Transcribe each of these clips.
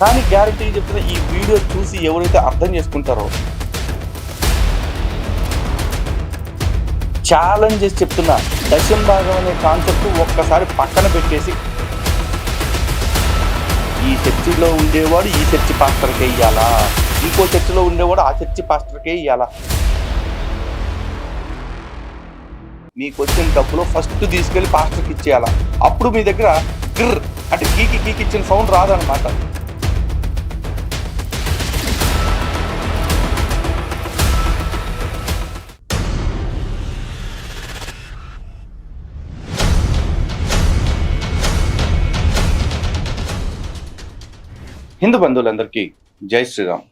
కానీ గ్యారంటీ చెప్తున్న ఈ వీడియో చూసి ఎవరైతే అర్థం చేసుకుంటారో ఛాలెంజ్ చేసి చెప్తున్నా దశం భాగం అనే కాన్సెప్ట్ ఒక్కసారి పక్కన పెట్టేసి ఈ చర్చిలో ఉండేవాడు ఈ చర్చి పాస్టర్కే ఇయ్యాలా? ఇంకో చర్చిలో ఉండేవాడు ఆ చర్చి పాస్టర్కే ఇయ్యాలా? మీకు వచ్చిన డబ్బులో ఫస్ట్ తీసుకెళ్ళి పాస్టర్కి ఇచ్చేయాలా అప్పుడు మీ దగ్గర గిర్ అంటే గీకి గీకి ఇచ్చిన సౌండ్ రాదనమాట హిందూ బంధువులందరికీ జై శ్రీరామ్.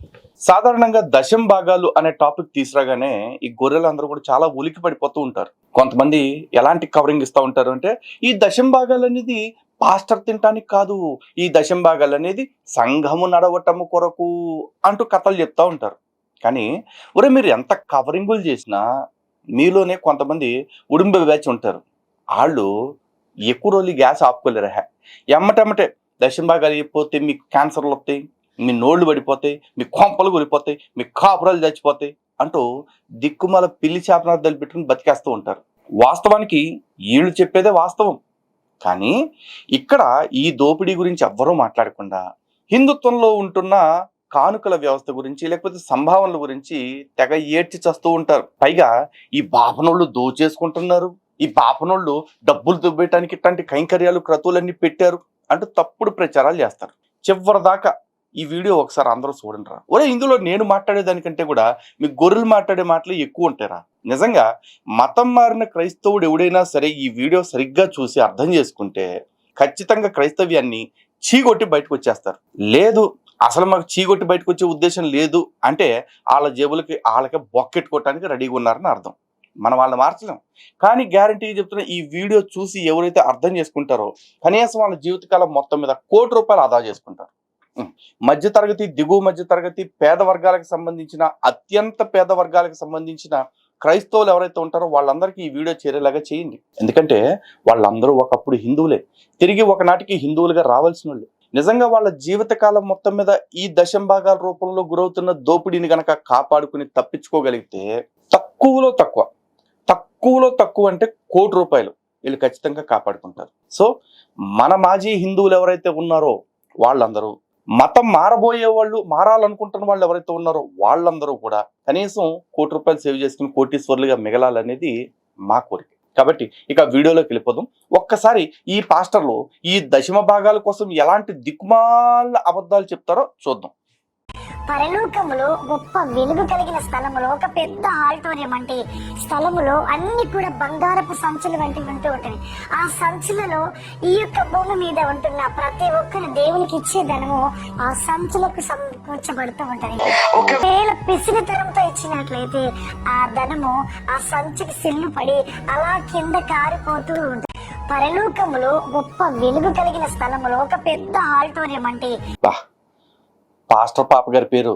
సాధారణంగా దశం భాగాలు అనే టాపిక్ తీసుకురాగానే ఈ గొర్రెలు అందరూ కూడా చాలా ఉలికి పడిపోతూ ఉంటారు. కొంతమంది ఎలాంటి కవరింగ్ ఇస్తూ ఉంటారు అంటే ఈ దశం భాగాలు అనేది పాస్టర్ తినటానికి కాదు ఈ దశం భాగాలు అనేది సంఘము నడవటము కొరకు అంటూ కథలు చెప్తూ ఉంటారు. కానీ ఒరే మీరు ఎంత కవరింగులు చేసినా మీలోనే కొంతమంది ఉడుంబ బ్యాచ్ ఉంటారు. వాళ్ళు ఎక్కువ రోజులు గ్యాస్ ఆపుకోలేరు. హ్యా ఎమ్మటెమ్మటే దశం భాగాలు అయిపోతే మీకు క్యాన్సర్లు వస్తాయి మీ నోళ్ళు పడిపోతాయి మీ కొంపలు కూలిపోతాయి మీ కాపురాలు చచ్చిపోతాయి అంటూ దిక్కుమాల పిల్లి చేపనార్థాలు పెట్టుకుని బతికేస్తూ ఉంటారు. వాస్తవానికి వీళ్ళు చెప్పేదే వాస్తవం. కానీ ఇక్కడ ఈ దోపిడీ గురించి ఎవ్వరూ మాట్లాడకుండా హిందుత్వంలో ఉంటున్న కానుకల వ్యవస్థ గురించి లేకపోతే సంభావనల గురించి తెగ ఏడ్చి చేస్తూ ఉంటారు. పైగా ఈ బాపనోళ్ళు దోచేసుకుంటున్నారు. ఈ బాపనోళ్ళు డబ్బులు దుబ్బేయటానికి ఇట్లాంటి కైంకర్యాలు క్రతువులన్నీ పెట్టారు. అంటూ తప్పుడు ప్రచారాలు చేస్తారు. చివరి దాకా ఈ వీడియో ఒకసారి అందరూ చూడండి రా ఒరే ఇందులో నేను మాట్లాడేదానికంటే కూడా మీ గొర్రెలు మాట్లాడే మాటలు ఎక్కువ ఉంటారా నిజంగా మతం మారిన క్రైస్తవుడు ఎవడైనా సరే ఈ వీడియో సరిగ్గా చూసి అర్థం చేసుకుంటే ఖచ్చితంగా క్రైస్తవ్యాన్ని చీగొట్టి బయటకు వచ్చేస్తారు లేదు అసలు మాకు చీగొట్టి బయటకు వచ్చే ఉద్దేశం లేదు అంటే వాళ్ళ జేబులకి వాళ్ళకి బొక్కెట్టుకోవటానికి రెడీగా ఉన్నారని అర్థం. మనం వాళ్ళని మార్చలేం. కానీ గ్యారంటీగా చెప్తున్న ఈ వీడియో చూసి ఎవరైతే అర్థం చేసుకుంటారో కనీసం వాళ్ళ జీవితకాలం మొత్తం మీద కోటి రూపాయలు ఆదా చేసుకుంటారు. మధ్యతరగతి దిగువ మధ్య తరగతి పేద వర్గాలకు సంబంధించిన అత్యంత పేద వర్గాలకు సంబంధించిన క్రైస్తవులు ఎవరైతే ఉంటారో వాళ్ళందరికీ ఈ వీడియో చేరేలాగా చేయండి. ఎందుకంటే వాళ్ళందరూ ఒకప్పుడు హిందువులే. తిరిగి ఒకనాటికి హిందువులుగా రావాల్సిన వాళ్ళు నిజంగా వాళ్ళ జీవితకాలం మొత్తం మీద ఈ దశం భాగాల రూపంలో గురవుతున్న దోపిడీని గనక కాపాడుకుని తప్పించుకోగలిగితే తక్కువలో తక్కువ. తక్కువలో తక్కువ అంటే కోటి రూపాయలు వీళ్ళు ఖచ్చితంగా కాపాడుకుంటారు. సో మన మాజీ హిందువులు ఎవరైతే ఉన్నారో వాళ్ళందరూ మతం మారబోయే వాళ్ళు మారాలనుకుంటున్న వాళ్ళు ఎవరైతే ఉన్నారో వాళ్ళందరూ కూడా కనీసం కోటి రూపాయలు సేవ్ చేసుకుని కోటీశ్వర్లుగా మిగలాలనేది మా కోరిక. కాబట్టి ఇక వీడియోలోకి వెళ్ళిపోదాం. ఒక్కసారి ఈ పాస్టర్లు ఈ దశమ భాగాల కోసం ఎలాంటి దిక్కుమాల అబద్ధాలు చెప్తారో చూద్దాం. పరలోకములో గొప్ప వెలుగు కలిగిన స్థలములో ఒక పెద్ద ఆల్టోరియం అంటే స్థలములో అన్ని కూడా బంగారపు సంచులు వంటివి ఉంటూ ఉంటాయి. ఆ సంచులలో ఈ యొక్క భూమి మీద ఉంటున్న ప్రతి ఒక్కరు దేవునికి ఇచ్చే ధనము ఆ సంచులకు సమకూర్చబడుతూ ఉంటది. ఒకవేళ పిసినితనంతో ఇచ్చినట్లయితే ఆ ధనము ఆ సంచికి సిల్లు పడి అలా కింద కారిపోతూ ఉంటుంది. పరలోకములో గొప్ప వెలుగు కలిగిన స్థలములో ఒక పెద్ద ఆల్టోరియం అంటే పాస్టర్ పాప గారి పేరు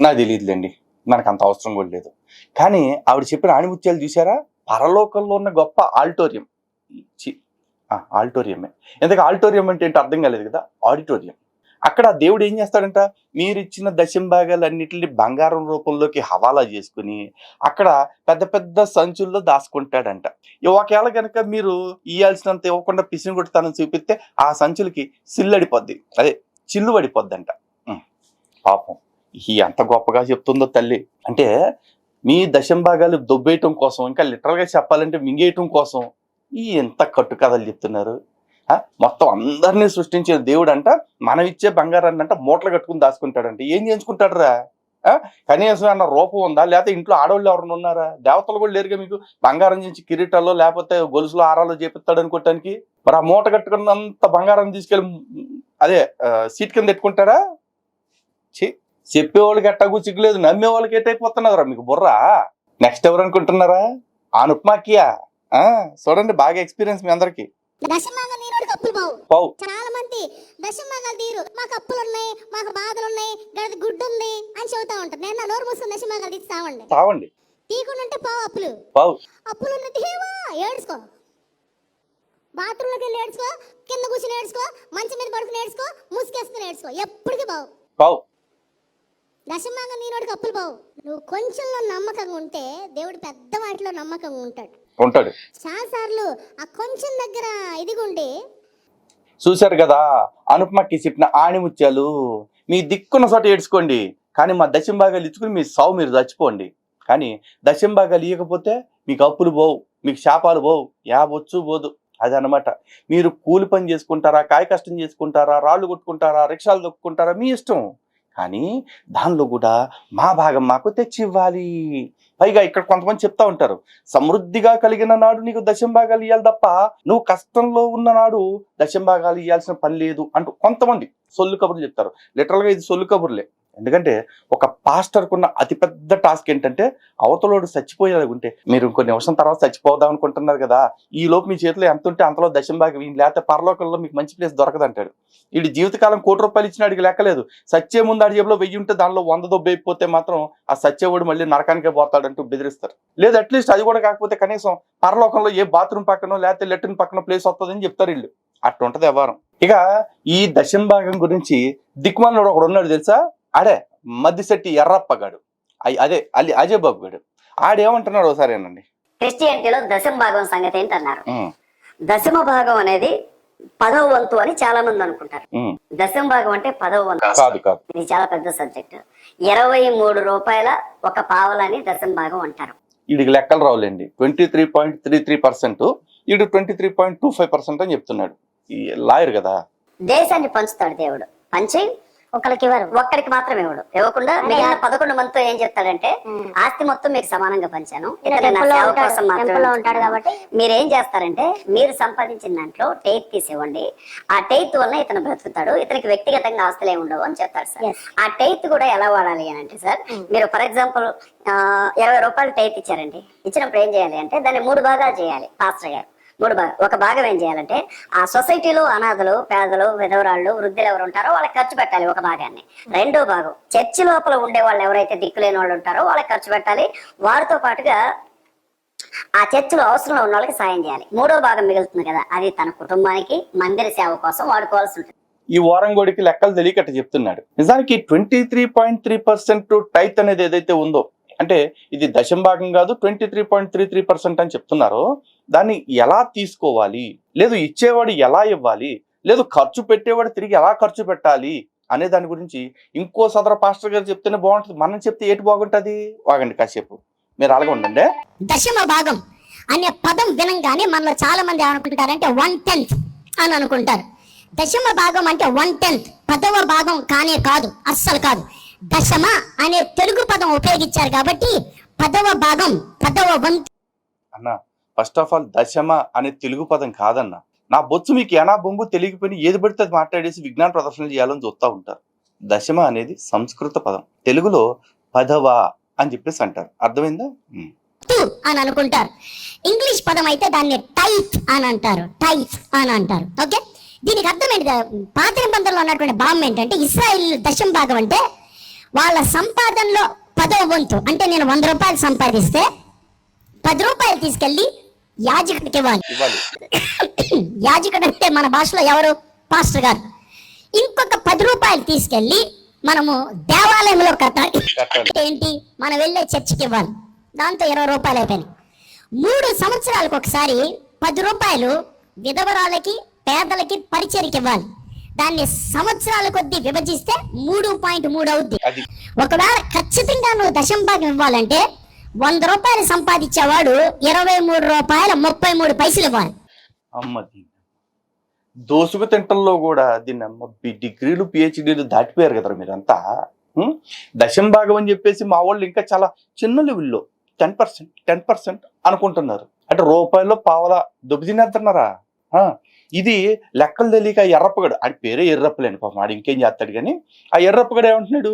నాకు తెలియదులేండి. మనకు అంత అవసరం కూడా లేదు. కానీ ఆవిడ చెప్పిన ఆణిముత్యాలు చూసారా పరలోకంలో ఉన్న గొప్ప ఆల్టోరియం చి ఆల్టోరియమే ఎందుకంటే ఆల్టోరియం అంటే ఏంటో అర్థం కాలేదు కదా? ఆడిటోరియం. అక్కడ దేవుడు ఏం చేస్తాడంట? మీరు ఇచ్చిన భాగాలన్నిటిని బంగారం రూపంలోకి హవాలా చేసుకుని అక్కడ పెద్ద పెద్ద సంచుల్లో దాచుకుంటాడంట. ఒకవేళ కనుక మీరు ఇవ్వాల్సినంత ఇవ్వకుండా పిసిని కొట్టుతానని చూపిస్తే ఆ సంచులకి సిల్లడిపోద్ది. అదే చిల్లు పడిపోద్దంట పాపం. ఈ ఎంత గొప్పగా చెప్తుందో తల్లి. అంటే మీ దశంభాగాలు దొబ్బేయటం కోసం ఇంకా లిటరల్గా చెప్పాలంటే మింగేయటం కోసం ఈ ఎంత కట్టు కథలు చెప్తున్నారు? ఆ? మొత్తం అందరినీ సృష్టించిన దేవుడు అంట మనం ఇచ్చే బంగారాన్ని అంట మూటలు కట్టుకుని దాచుకుంటాడంట. ఏం చేయించుకుంటాడు రా కనీసం అన్న రూపం ఉందా? లేకపోతే ఇంట్లో ఆడవాళ్ళు ఎవరైనా ఉన్నారా? దేవతలు కూడా లేరుగా మీకు? బంగారం నుంచి కిరీటాల్లో లేకపోతే గొలుసులో ఆరాలో చేపిస్తాడు అనుకోవటానికి మరి ఆ మూట కట్టుకున్నంత బంగారం తీసుకెళ్ళి అదే సీట్ కింద పెట్టుకుంటారా చెప్పేవాళ్ళకి ఎట్టాగు చిక్కులేదు నమ్మే వాళ్ళకి ఎట్టయిపోతున్నారా మీకు బుర్రా. నెక్స్ట్ ఎవరు అనుకుంటున్నారా? ఆనుప్మాకియా ఆ చూడండి బాగా ఎక్స్పీరియన్స్ మీ అందరికి. చాలా మంది దశమాగలు తీరు. మాకు అప్పులు ఉన్నాయి మాకు బాధలు ఉన్నాయి గడిది గుడ్డు ఉంది అని చెబుతా ఉంటారు. నేను నా నోరు మూసుకుని దశమాగలు తీసి తావండి. తావండి. తీయకుండా ఉంటే పావు అప్పులు. పావు. అప్పులు ఉన్న తీవా ఏడుసుకో బాత్రూంలోకి వెళ్ళి ఏడ్చుకో కింద కూర్చుని ఏడ్చుకో మంచం మీద పడుకుని ఏడ్చుకో ముసుకేసుకుని ఏడ్చుకో. ఎప్పటికీ బావు. బావు. దశమాగా నీనోడికి అప్పులు బావు నువ్వు కొంచెంలో నమ్మకంగా ఉంటే దేవుడు పెద్ద వాటిలో నమ్మకంగా ఉంటాడు. ఉంటాడు. చాలా సార్లు ఆ కొంచెం దగ్గర ఇదిగుండి చూశారు కదా అనుపమకి చెప్పిన ఆణిముత్యాలు మీ దిక్కున్న చోట ఏడ్చుకోండి కానీ మా దశం భాగాలు ఇచ్చుకుని మీ సావు మీరు చచ్చిపోండి. కానీ దశం భాగాలు ఇవ్వకపోతే మీకు అప్పులు పోవు మీకు శాపాలు పోవు యాబొచ్చు పోదు. అది అనమాట మీరు కూలి పని చేసుకుంటారా కాయ కష్టం చేసుకుంటారా రాళ్ళు కొట్టుకుంటారా రిక్షాలు దొక్కుంటారా మీ ఇష్టం. కానీ దానిలో కూడా మా భాగం మాకు తెచ్చి ఇవ్వాలి పైగా ఇక్కడ కొంతమంది చెప్తా ఉంటారు సమృద్ధిగా కలిగిన నాడు నీకు దశంభాగాలు ఇవ్వాలి తప్ప నువ్వు కష్టంలో ఉన్న నాడు దశం భాగాలు ఇవ్వాల్సిన పని లేదు అంటూ కొంతమంది సొల్లు కబుర్లు చెప్తారు. లిటరల్గా ఇది సొల్లు కబుర్లే. ఎందుకంటే ఒక పాస్టర్ కున్న అతిపెద్ద టాస్క్ ఏంటంటే అవతలోడు చచ్చిపోయేలాగుంటే మీరు కొన్ని నిమిషం తర్వాత చచ్చిపోదాం అనుకుంటున్నారు కదా ఈ లోపు మీ చేతిలో ఎంత ఉంటే అంతలో దశం భాగం ఈయన లేకపోతే పరలోకంలో మీకు మంచి ప్లేస్ దొరకదంటాడు. వీడి జీవితకాలం కోటి రూపాయలు ఇచ్చిన అడిగి లెక్కలేదు. సచ్చే ముందు అడి జేబులో వెయ్యి ఉంటే దానిలో వంద దొబ్బైపోతే మాత్రం ఆ సచ్చేవాడు మళ్ళీ నరకానికే పోతాడంటూ బెదిరిస్తారు. లేదు అట్లీస్ట్ అది కూడా కాకపోతే కనీసం పరలోకంలో ఏ బాత్రూమ్ పక్కనో లేకపోతే లెట్రిన్ పక్కన ప్లేస్ వస్తుందని చెప్తారు వీళ్ళు. అట్టుంటది వ్యవహారం. ఇక ఈ దశం భాగం గురించి దిక్మాలనుడు ఒకడు ఉన్నాడు తెలుసా? ఆడే మద్దిశెట్టి ఎర్రప్పగాడు అదే అల్లి అజయ్ బాబు గాడు. ఆడేమంటున్నాడు ఒకసారేనండి క్రిస్టియానిటీలో దశమ భాగం సంగతి ఏంటన్నారు? దశమ భాగం అనేది పదవ వంతు అని చాలా మంది అనుకుంటారు దశమ భాగం అంటే పదవ వంతు ఇది చాలా పెద్ద సబ్జెక్ట్. ఇరవై మూడు రూపాయల ఒక పావలని దశమ భాగం అంటారు. వీడికి లెక్కలు రావులేండి. Twenty three point three three percent వీడు twenty three point two five percent అని చెప్తున్నాడు. ఈ లాయర్ కదా? దేశాన్ని పంచుతాడు దేవుడు. పంచి ఒకరికి ఇవ్వరు. ఒక్కరికి మాత్రం ఇవ్వడు. ఇవ్వకుండా మిగిలిన పదకొండు మందితో ఏం చెప్తాడంటే ఆస్తి మొత్తం మీకు సమానంగా పంచాను. సేవ ఉంటాడు. కోసం మాత్రమే టెంపుల్లో ఉంటాడు కాబట్టి మీరు ఏం చేస్తారంటే మీరు సంపాదించిన దాంట్లో టెయిత్ తీసివ్వండి. ఆ టెయిత్ వల్ల ఇతను బ్రతుకుతాడు. ఇతనికి వ్యక్తిగతంగా ఆస్తులే ఉండవు అని చెప్తారు సార్. ఆ టెయిత్ కూడా ఎలా వాడాలి అని అంటే సార్ మీరు ఫర్ ఎగ్జాంపుల్ ఇరవై రూపాయలు టెయిత్ ఇచ్చారండి. ఇచ్చినప్పుడు ఏం చేయాలి అంటే దాన్ని మూడు భాగాలు చేయాలి. పాస్టర్ గారు మూడు భాగం ఒక భాగం ఏం చేయాలంటే ఆ సొసైటీలో అనాథలు పేదలు విధవరాళ్ళు వృద్ధులు ఎవరు ఉంటారో వాళ్ళకి ఖర్చు పెట్టాలి ఒక భాగాన్ని. రెండో భాగం చర్చి లోపల ఉండే వాళ్ళు ఎవరైతే దిక్కులేని వాళ్ళు ఉంటారో వాళ్ళకి ఖర్చు పెట్టాలి. వారితో పాటుగా ఆ చర్చిలో అవసరంలో ఉన్న వాళ్ళకి సాయం చేయాలి. మూడో భాగం మిగులుతుంది కదా అది తన కుటుంబానికి మందిర సేవ కోసం వాడుకోవాల్సి ఉంటుంది. ఈ వారంగోడికి లెక్కలు తెలియకట్ట చెప్తున్నాడు. నిజానికి twenty three point three percent tithe అనేది ఏదైతే ఉందో అంటే ఇది దశం భాగం కాదు twenty three point three three percent అని చెప్తున్నారు. దాన్ని ఎలా తీసుకోవాలి? లేదు ఇచ్చేవాడు ఎలా ఇవ్వాలి? లేదు ఖర్చు పెట్టేవాడు తిరిగి ఎలా ఖర్చు పెట్టాలి? అనే దాని గురించి ఇంకో సదర పాస్టర్ గారు చెప్తేనే బాగుంటుంది. మనం చెప్తే ఏటి బాగుంటుంది? వాగండి కాసేపు. మీరు అలాగే ఉండండి. దశమ భాగం అనే పదం వినంగానే మనలో చాలా మంది ఏమనుకుంటారంటే వన్ టెన్త్ అని అనుకుంటారు. దశమ భాగం అంటే వన్ టెన్త్ పదవ భాగం కానే కాదు అస్సలు కాదు. దశమ అనే తెలుగు పదం ఉపయోగించారు కాబట్టి పదవ భాగం పదవ వంతు అన్న ఫస్ట్ ఆఫ్ ఆల్ దశమ అనే తెలుగు పదం కాదన్న. నా బొచ్చు మీకు ఎనా బొంగు తెలియకపోయినా ఏది పడితే అది మాట్లాడేసి విజ్ఞాన ప్రదర్శనలు చేయాలని చూస్తూ ఉంటారు. దశమ అనేది సంస్కృత పదం. తెలుగులో పదవ అని చెప్పేసి అంటారు. అర్థమైందా? అని అనుకుంటారు. ఇంగ్లీష్ పదం అయితే దాన్ని టైప్ అని అంటారు. టైప్ అని అంటారు. ఓకే? దీనికి అర్థం ఏంటి పాత నిబంధనలో ఉన్నటువంటి భావం ఏంటంటే ఇస్రాయిల్ దశం భాగం అంటే వాళ్ళ సంపాదనలో పదవ వంతు. అంటే నేను వంద రూపాయలు సంపాదిస్తే పది రూపాయలు తీసుకెళ్ళి యాజకుడికి ఇవ్వాలి. యాజకుడు అంటే మన భాషలో ఎవరు? పాస్టర్ గారు. ఇంకొక పది రూపాయలు తీసుకెళ్ళి మనము దేవాలయంలో కట్టాలి. ఏంటి? మనం వెళ్ళే చర్చికి ఇవ్వాలి. దాంతో ఇరవై రూపాయలు అయిపోయినాయి. మూడు సంవత్సరాలకు ఒకసారి పది రూపాయలు విధవరాలకి పేదలకి పరిచయకి ఇవ్వాలి. దాన్ని సంవత్సరాల కొద్దీ విభజిస్తే మూడు పాయింట్ మూడు అవుద్ది. ఒకవేళ ఖచ్చితంగా నువ్వు దశం భాగం ఇవ్వాలంటే వంద రూపాయలు సంపాదించేవాడు ఇరవై మూడు రూపాయల ముప్పై మూడు పైసలు ఇవ్వాలి. అమ్మ దోసుకు తింటల్లో కూడా దీన్ని అమ్మ డిగ్రీలు పిహెచ్డీలు దాటిపోయారు కదా మీరంతా. దశం భాగం అని చెప్పేసి మా వాళ్ళు ఇంకా చాలా చిన్న లెవెల్లో టెన్ పర్సెంట్ టెన్ పర్సెంట్ అనుకుంటున్నారు. అంటే రూపాయల్లో పావల దుబ్బతినేస్తున్నారా? ఇది లెక్కలు తెలియక ఎర్రప్పగడు ఆడి పేరే ఎర్రప్పలేండి పాపం ఆడు ఇంకేం చేస్తాడు కానీ ఆ ఎర్రప్పగడు ఏమంటున్నాడు?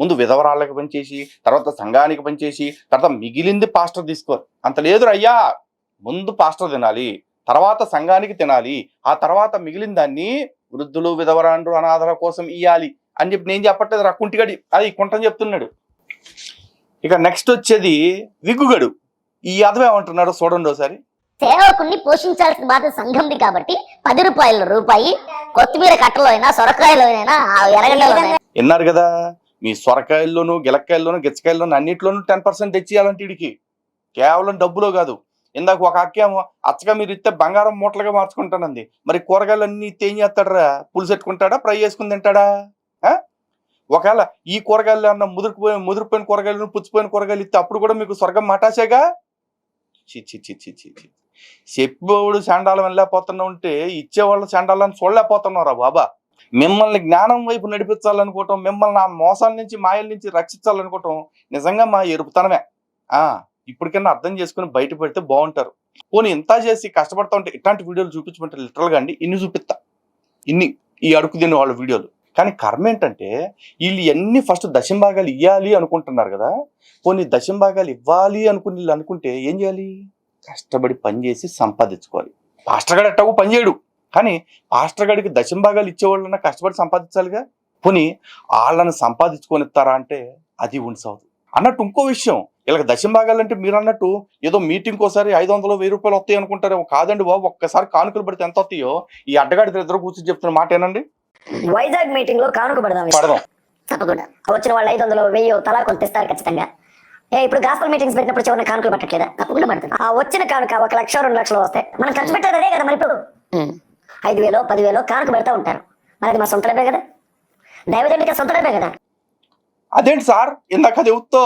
ముందు విధవరాళ్ళకి పనిచేసి తర్వాత సంఘానికి పనిచేసి తర్వాత మిగిలింది పాస్టర్ తీసుకో అంత లేదు అయ్యా ముందు పాస్టర్ తినాలి తర్వాత సంఘానికి తినాలి ఆ తర్వాత మిగిలిన దాన్ని వృద్ధులు విధవరాండ్రు అనాథల కోసం ఇయ్యాలి అని చెప్పి నేను చెప్పట్లేదు రా కుంటిగడి. అది కుంటని చెప్తున్నాడు. ఇక నెక్స్ట్ వచ్చేది విగ్గుగడు ఈ అదం చూడండి ఒకసారి. సేవకుణ్ణి పోషించాల్సిన బాధ్యత సంఘంది కాబట్టి పది రూపాయల రూపాయి కొత్తిమీర కట్టలో అయినా సొరకాయలో విన్నారు కదా మీ సొరకాయల్లోను గిలక్కాయల్లోను గిచ్చకాయల్లోను అన్నిట్లోనూ టెన్ పర్సెంట్ తెచ్చియాలంటే వీడికి కేవలం డబ్బులో కాదు. ఇందాక ఒక అక్కేమో అచ్చగా మీరు ఇస్తే బంగారం మూటలుగా మార్చుకుంటానంది. మరి కూరగాయలు అన్ని ఇస్తే ఏం చేస్తాడరా? పులుసు పెట్టుకుంటాడా? ఫ్రై చేసుకుని తింటాడా? ఆ? ఒకవేళ ఈ కూరగాయలు అన్న ముదిరిపోయిన ముదిరిపోయిన కూరగాయలు పుచ్చిపోయిన కూరగాయలు ఇస్తే అప్పుడు కూడా మీకు స్వర్గం మటాసేగా? చి చి చి చి చి చి చెప్పేవాడు శాండాలం వెళ్ళలేకపోతున్నా ఉంటే ఇచ్చేవాళ్ళు శాండాలని చూడలేకపోతున్నారా బాబా. మిమ్మల్ని జ్ఞానం వైపు నడిపించాలనుకోవటం మిమ్మల్ని ఆ మోసాల నుంచి మాయల నుంచి రక్షించాలనుకోవటం నిజంగా మా ఎరుపుతనమే. ఆ ఇప్పటికైనా అర్థం చేసుకుని బయట పెడితే బాగుంటారు. పోనీ ఇంత చేసి కష్టపడతా ఉంటే ఇట్లాంటి వీడియోలు చూపించమంటే లిటరల్గా అండి ఇన్ని చూపిస్తా ఇన్ని ఈ అడుగు తినే వాళ్ళ వీడియోలు. కానీ కర్మ ఏంటంటే వీళ్ళు ఎన్ని ఫస్ట్ దశం భాగాలు ఇవ్వాలి అనుకుంటున్నారు కదా. పోనీ దశం భాగాలు ఇవ్వాలి అనుకుని వీళ్ళు అనుకుంటే ఏం చేయాలి? కష్టపడి పని చేసి సంపాదించుకోవాలి. పాస్టర్ గడు ఎట్టాగో పని చేయడు. కానీ పాస్టర్ గడికి దశం భాగాలు ఇచ్చేవాళ్ళన్నా కష్టపడి సంపాదించాలిగా? పోనీ వాళ్ళని సంపాదించుకొనిస్తారా అంటే అది ఉండిసావదు అన్నట్టు ఇంకో విషయం. వీళ్ళకి దశం భాగాలు అంటే మీరు అన్నట్టు ఏదో మీటింగ్ ఒకసారి ఐదు వందలు వెయ్యి రూపాయలు వస్తాయి అనుకుంటారేమో. కాదండి బాబు ఒక్కసారి కానుకలు పడితే ఎంత వస్తాయో? ఈ అడ్డగాడి ఇద్దరు కూర్చొని చెప్తున్న మాట ఏనండి? వైజాగ్ మీటింగ్లో కానుక పడదాం. పడదాం. తప్పకుండా. వచ్చిన వాళ్ళు ఐదు వందలు వెయ్యి తలా కొంత ఇస్తారు ఖచ్చితంగా. ఏ ఇప్పుడు గాస్పల్ మీటింగ్స్ పెట్టినప్పుడు చివరిన కానుకలు పట్టట్లేదా? తప్పకుండా పడుతుంది ఆ వచ్చిన కానుక ఒక లక్ష రెండు లక్షలు వస్తాయి మనం ఖర్చు పెట్టేది అదే కదా మరి ఇప్పుడు. ఐదు వేలు పదివేలు కానుక పెడతా ఉంటారు. మరి అది మా సొంత డబ్బే కదా. దైవజనుడికి సొంత డబ్బే కదా. అదేంటి సార్? ఇందాక అది ఉత్తో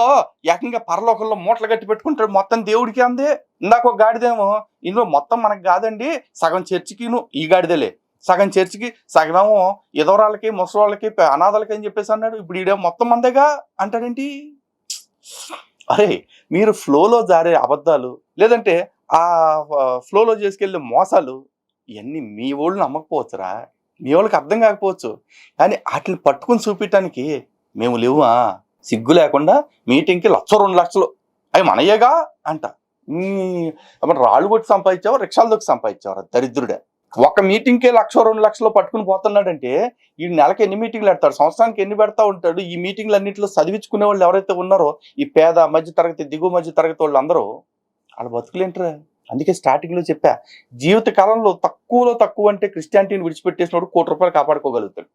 ఏకంగా పరలోకంలో మూటలు కట్టి పెట్టుకుంటాడు. మొత్తం దేవుడికి అందే. ఇందాక ఒక గాడిదేమో ఇందులో మొత్తం మనకు కాదండి. సగం చర్చికిను ఈ గాడిదలే. సగం చర్చికి సగమేమో ఎదవరాళ్ళకి ముసలి అనాథలకి అని చెప్పేసి అన్నాడు. ఇప్పుడు ఈడేమో మొత్తం మందేగా? అంటాడేంటి? అరే మీరు ఫ్లోలో జారే అబద్ధాలు లేదంటే ఆ ఫ్లోలో చేసుకెళ్ళే మోసాలు ఇవన్నీ మీ వాళ్ళు నమ్మకపోవచ్చురా. మీ వాళ్ళకి అర్థం కాకపోవచ్చు. కానీ వాటిని పట్టుకుని చూపించడానికి మేము లేవా? సిగ్గు లేకుండా మీటింగ్కి లక్ష రెండు లక్షలు. అవి మనయ్యగా అంట. రాళ్ళు కొట్టి సంపాదించావు రిక్షాలు దొక్కి సంపాదించావు దరిద్రుడే? ఒక మీటింగ్కే లక్ష రెండు లక్షలు పట్టుకుని పోతున్నాడంటే ఈ నెలకి ఎన్ని మీటింగ్లు పెడతాడు? సంవత్సరానికి ఎన్ని పెడతా ఉంటాడు? ఈ మీటింగ్లు అన్నింటిలో చదివించుకునే వాళ్ళు ఎవరైతే ఉన్నారో ఈ పేద మధ్య తరగతి దిగువ మధ్య తరగతి వాళ్ళు అందరూ వాళ్ళ బతుకులేంటరా? అందుకే స్టార్టింగ్లో చెప్పా జీవిత కాలంలో తక్కువలో తక్కువ అంటే క్రిస్టియానిటీని విడిచిపెట్టేసినోడు కోటి రూపాయలు కాపాడుకోగలుగుతాడు.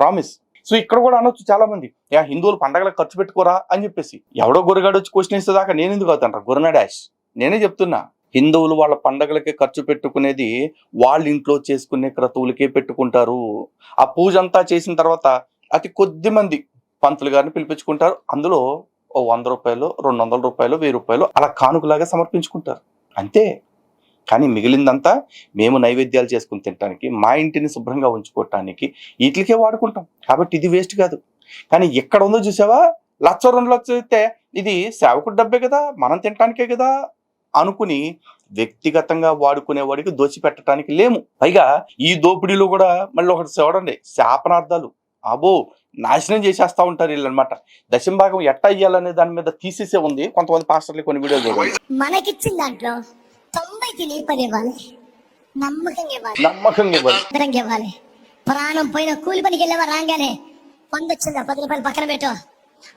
ప్రామిస్ సో ఇక్కడ కూడా అనొచ్చు చాలా మంది యా హిందువులు పండగలకు ఖర్చు పెట్టుకోరా? అని చెప్పేసి. ఎవడో గురగాడు వచ్చి క్వశ్చన్ ఇస్తే దాకా నేను ఎందుకు అవుతాను గురనా డాష్ నేనే చెప్తున్నా. హిందువులు వాళ్ళ పండగలకే ఖర్చు పెట్టుకునేది వాళ్ళ ఇంట్లో చేసుకునే క్రతువులకే పెట్టుకుంటారు. ఆ పూజ అంతా చేసిన తర్వాత అతి కొద్ది మంది పంతులు గారిని పిలిపించుకుంటారు. అందులో ఓ వంద రూపాయలు రెండు వందల రూపాయలు వెయ్యి రూపాయలు అలా కానుకలాగా సమర్పించుకుంటారు. అంతే. కానీ మిగిలిందంతా మేము నైవేద్యాలు చేసుకుని తినడానికి మా ఇంటిని శుభ్రంగా ఉంచుకోవటానికి వీటికే వాడుకుంటాం. కాబట్టి ఇది వేస్ట్ కాదు. కానీ ఎక్కడ ఉందో చూసావా? లక్ష రెండు లక్షలు ఇది సేవకుడు డబ్బే కదా మనం తినటానికే కదా. అనుకుని వ్యక్తిగతంగా వాడుకునేవాడికి దోచిపెట్టడానికి లేము. పైగా ఈ దోపిడీలో కూడా మళ్ళీ ఒకటి చూడండి శాపనార్థాలు. అబో నాశనం చేసేస్తా ఉంటారు వీళ్ళు అనమాట దశంభాగం ఎట్ట అయ్యాలనే దాని మీద తీసేసే ఉంది. కొంతమంది పాస్టర్లు కొన్ని వీడియోలు మనకిచ్చిన దాంట్లో తొంభై తిని పది ఇవ్వాలి నమ్మకంగా ఇవ్వాలి. నమ్మకంగా ఇవ్వాలి. భద్రంగా ఇవ్వాలి. ప్రాణం పోయిన కూలి పనికి వెళ్ళేవా రాగానే పొందొచ్చిందా పది రూపాయలు పక్కన పెట్టు.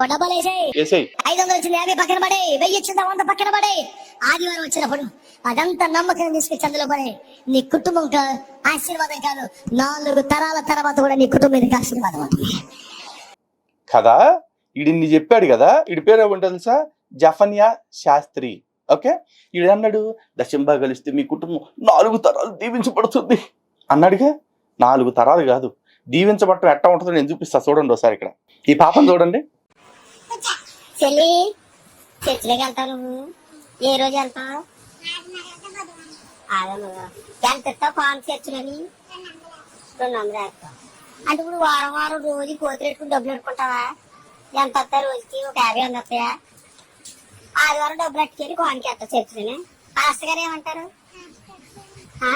డబ్బాలు వేసేయి. ఐదు వందలు వచ్చింది యాభై పక్కన పడే వెయ్యి వచ్చిందా వంద పక్కన పడే ఆదివారం వచ్చినప్పుడు అదంతా నమ్మకం తీసుకొచ్చి అందులో పడే నీ కుటుంబం కా- ఆశీర్వాదం కాదు. నాలుగు తరాల తర్వాత కూడా నీ కుటుంబం ఆశీర్వాదం అవుతుంది. కదా? ఈడిన్ని చెప్పాడు కదా? ఈడి పేరు ఏమంటే తెలుసా? జఫన్యా శాస్త్రి. ఓకే? ఈడు అన్నాడు దశంభాగాలు ఇస్తే మీ కుటుంబం నాలుగు తరాలు దీవించబడుతుంది. అన్నాడుగా నాలుగు తరాలు కాదు దీవించబడటం ఎట్టా ఉంటుందో నేను చూపిస్తా. చూడండి ఒకసారి ఇక్కడ. ఈ పాపం చూడండి. చెల్లి చర్చిలోకి వెళ్తావు నువ్వు? ఏ రోజు వెళ్తావు? ఎంత ఇస్తావు పాన్ చర్చిలని రెండు వందలు వేస్తావు. అంటే ఇప్పుడు వారం వారం రోజు కోతి డబ్బులు పెట్టుకుంటావా? ఎంత వస్తాయి రోజుకి? ఒక యాభై వంద వస్తాయా? ఆదివారం డబ్బులు అట్టుకెళ్ళి కోనికి వేస్తావు చర్చిలోనే. పాస్టర్ గారు ఏమంటారు?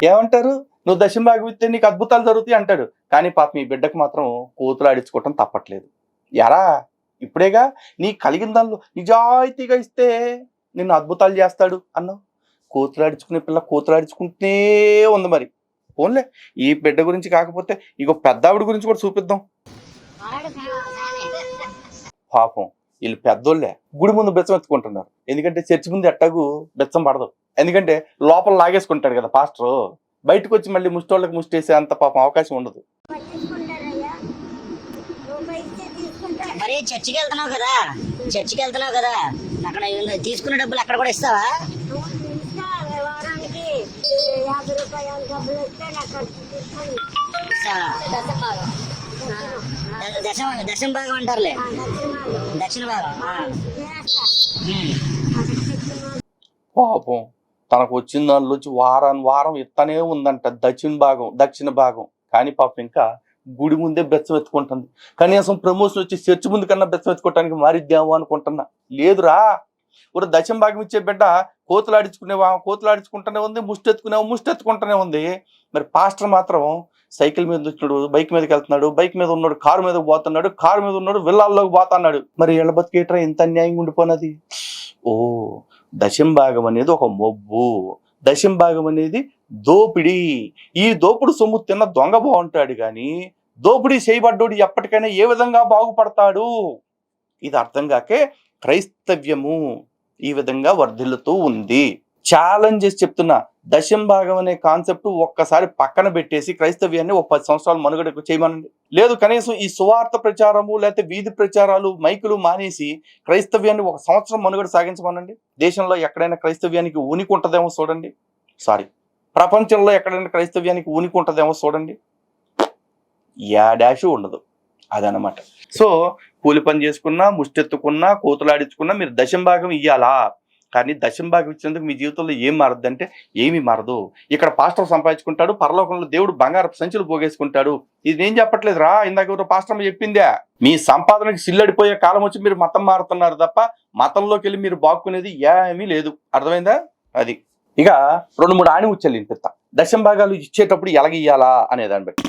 ఏమంటారు? నువ్వు దశం ఇస్తే నీకు అద్భుతాలు జరుగుతాయి అంటాడు. కానీ పాప మీ బిడ్డకు మాత్రం కూతురు ఆడించుకోవటం తప్పట్లేదు. ఎరా? ఇప్పుడేగా నీ కలిగిన దానిలో నిజాయితీగా ఇస్తే నిన్ను అద్భుతాలు చేస్తాడు అన్నావు. కూతురు ఆడించుకునే పిల్ల కూతురు ఉంది మరి. పోన్లే ఈ బిడ్డ గురించి కాకపోతే ఇగో పెద్ద ఆవిడ గురించి కూడా చూపిద్దాం. పాపం వీళ్ళు పెద్దోళ్ళే గుడి ముందు బెచ్చం ఎత్తుకుంటున్నారు. ఎందుకంటే చర్చి ముందు ఎట్టాగు బెచ్చం పడదు. ఎందుకంటే లోపల లాగేసుకుంటాడు కదా పాస్టర్. బయటకు వచ్చి మళ్ళీ ముష్టోళ్ళకి ముష్టేసే అంత పాపం అవకాశం ఉండదు పట్టించుకుంటారయ్యా రూపాయి ఇస్తే తీసుకుంటారు మరి చర్చికి వెళ్తున్నావు కదా? చర్చికి వెళ్తున్నావు కదా? అక్కడ ఉన్న- తీసుకున్న డబ్బులు అక్కడ కూడా ఇస్తావా? ఇస్తావా? దశమ దశమ భాగం అంటారులే. దక్షిణ భాగం. పాపం. తనకు వచ్చిన దానిలోంచి వారాన్ని వారం ఇత్తనే ఉందంట దక్షిణ భాగం దక్షిణ భాగం. కానీ పాపం ఇంకా గుడి ముందే బెచ్చం ఎత్తుకుంటుంది. కనీసం ప్రమోషన్ వచ్చి చర్చి ముందు కన్నా బెచ్చం ఎత్తుకోవటానికి మారిద్దాము అనుకుంటున్నా. లేదురా. ఒక దశం భాగం ఇచ్చే బిడ్డ కోతులు ఆడించుకునేవా? కోతులు ఉంది ముష్టి ఎత్తుకునేవా? ముష్టి ఎత్తుకుంటూనే ఉంది. మరి పాస్టర్ మాత్రం సైకిల్ మీద వచ్చినాడు బైక్ మీదకి వెళ్తున్నాడు బైక్ మీద ఉన్నాడు కారు మీద పోతున్నాడు కారు మీద ఉన్నాడు విల్లాల్లోకి పోతున్నాడు. మరి ఎళ్ళ బతికేట్రా ఇంత అన్యాయంగా ఉండిపోయినది ఓ దశం భాగం అనేది ఒక మొబ్బు. దశం భాగం అనేది దోపిడీ. ఈ దోపుడు సొమ్ము తిన్న దొంగ బాగుంటాడు కానీ దోపిడీ చేయబడ్డోడు ఎప్పటికైనా ఏ విధంగా బాగుపడతాడు? ఇది అర్థం కాకే క్రైస్తవ్యము ఈ విధంగా వర్ధిల్లుతూ ఉంది. ఛాలెంజెస్ చేసి చెప్తున్నా దశం భాగం అనే కాన్సెప్ట్ ఒక్కసారి పక్కన పెట్టేసి క్రైస్తవ్యాన్ని ఒక పది సంవత్సరాలు మనుగడకు చేయమనండి. లేదు కనీసం ఈ సువార్త ప్రచారము లేకపోతే వీధి ప్రచారాలు మైకులు మానేసి క్రైస్తవ్యాన్ని ఒక సంవత్సరం మనుగడ సాగించమనండి. దేశంలో ఎక్కడైనా క్రైస్తవ్యానికి ఉనికి ఉంటుందేమో చూడండి. సారీ ప్రపంచంలో ఎక్కడైనా క్రైస్తవ్యానికి ఉనికి ఉంటుందేమో చూడండి. యా డాష్ ఉండదు. అదనమాట సో కూలి పని చేసుకున్నా ముష్టెత్తుకున్నా కోతులాడించుకున్నా మీరు దశం భాగం ఇయ్యాలా? కానీ దశం భాగం ఇచ్చినందుకు మీ జీవితంలో ఏం మారదు అంటే ఏమీ మారదు. ఇక్కడ పాస్టర్ సంపాదించుకుంటాడు పరలోకంలో దేవుడు బంగారు సంచులు పోగేసుకుంటాడు. ఇది నేను చెప్పట్లేదు రా ఇందాక పాస్టర్ చెప్పిందే. మీ సంపాదనకి సిల్లడిపోయే కాలం వచ్చి మీరు మతం మారుతున్నారు తప్ప మతంలోకి వెళ్ళి మీరు బాగుకునేది ఏమీ లేదు. అర్థమైందా? అది. ఇక రెండు మూడు ఆణి ముచ్చలు వినిపిస్తా. దశం భాగాలు ఇచ్చేటప్పుడు ఎలాగ ఇయ్యాలా అనే దాన్ని బట్టి.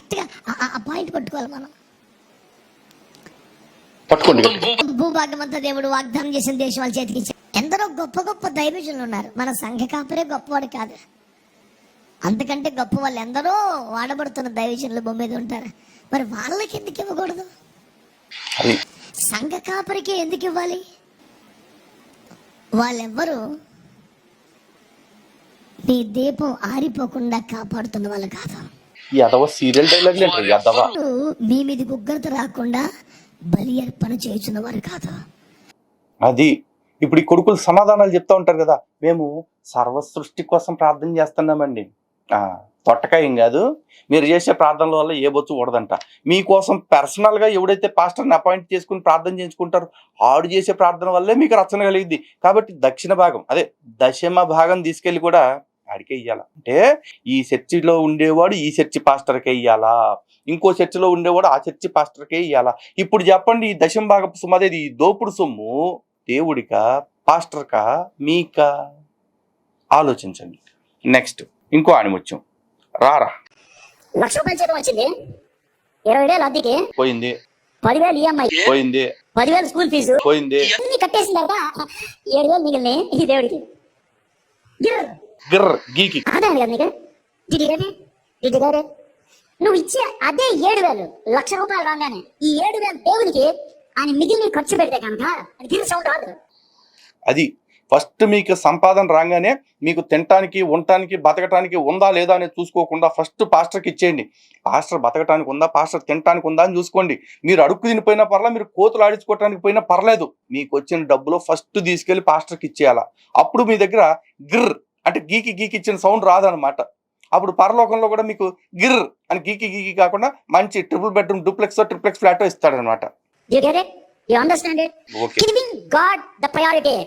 పట్టుకోండి. భూభాగం అంతా దేవుడు వాగ్దానం చేసిన దేశం వాళ్ళ చేతికి ఎందరో గొప్ప గొప్ప దైవజనులు ఉన్నారు మన సంఘ కాపరే గొప్పవాడు కాదు. అంతకంటే గొప్ప వాళ్ళు ఎందరో వాడబడుతున్న దైవజనులు భూమి మీద ఉంటారు. మరి వాళ్ళకి ఎందుకు ఇవ్వకూడదు? సంఘ కాపరికి ఎందుకు ఇవ్వాలి? వాళ్ళెవ్వరు నీ దీపం ఆరిపోకుండా కాపాడుతున్న వాళ్ళు కాదు. సీరియల్ డైలాగ్ మీ మీదకి ఉగ్రత రాకుండా బలి అర్పణ చేస్తున్న వారు కాదు. అది. ఇప్పుడు ఈ కొడుకులు సమాధానాలు చెప్తా ఉంటారు కదా మేము సర్వ సృష్టి కోసం ప్రార్థన చేస్తున్నామండి. ఆ, ఏం కాదు మీరు చేసే ప్రార్థనల వల్ల ఏ బొచ్చు ఊడదంట. మీకోసం పర్సనల్గా ఎవడైతే పాస్టర్ని అపాయింట్ చేసుకుని ప్రార్థన చేయించుకుంటారు ఆడు చేసే ప్రార్థన వల్లే మీకు రచన కలిగింది కాబట్టి దక్షిణ భాగం అదే దశమ భాగం తీసుకెళ్ళి కూడా ఆడికే ఇయ్యాల. అంటే ఈ చర్చిలో ఉండేవాడు ఈ చర్చి పాస్టర్కే ఇయ్యాలా? ఇంకో చర్చిలో ఉండేవాడు ఆ చర్చి పాస్టర్కే ఇయ్యాలా? ఇప్పుడు చెప్పండి ఈ దశమ భాగపు సొమ్ము అదే ఈ దోపుడు సొమ్ము దేవుడికా పాస్టర్కా మీకా? ఆలోచించండి. నెక్స్ట్ ఇంకో ఆణిముత్యం రారా. లక్ష రూపాయల జీతం వచ్చింది. ఇరవై వేలు అద్దెకి పోయింది. పదివేలు ఈఎంఐ. పోయింది. పదివేలు స్కూల్ ఫీజు. పోయింది. అన్ని కట్టేసిన తర్వాత ఏడు వేలు మిగిలినాయి ఈ దేవుడికి. గిర్ర్. గిర్ర గీకి. ఆదాయం కదా నీకు? టిటిగారే టిటిగారే నువ్వు ఇచ్చే అదే ఏడు వేలు లక్ష రూపాయలు రాగానే ఈ ఏడు వేలు దేవునికి అని మిగిలిన ఖర్చు పెడితే కనుక అది గిరి కాదు. అది ఫస్ట్ మీకు సంపాదన రాగానే మీకు తినటానికి ఉండటానికి బతకటానికి ఉందా లేదా అనేది చూసుకోకుండా ఫస్ట్ పాస్టర్కి ఇచ్చేయండి. పాస్టర్ బతకటానికి ఉందా? పాస్టర్ తినటానికి ఉందా అని చూసుకోండి. మీరు అడుక్కు తినిపోయినా పర్లేదు మీరు కోతులు ఆడించుకోవటానికి పోయినా పర్లేదు. మీకు వచ్చిన డబ్బులో ఫస్ట్ తీసుకెళ్ళి పాస్టర్కి ఇచ్చేయాలా? అప్పుడు మీ దగ్గర గిర్ అంటే గీకి గీకి ఇచ్చిన సౌండ్ రాదనమాట అప్పుడు పరలోకంలో కూడా మీకు గిర్ అని గీకి గీకి కాకుండా మంచి triple bedroom duplex triplex flat ఇస్తాడనమాట you get it you understand it giving God the priority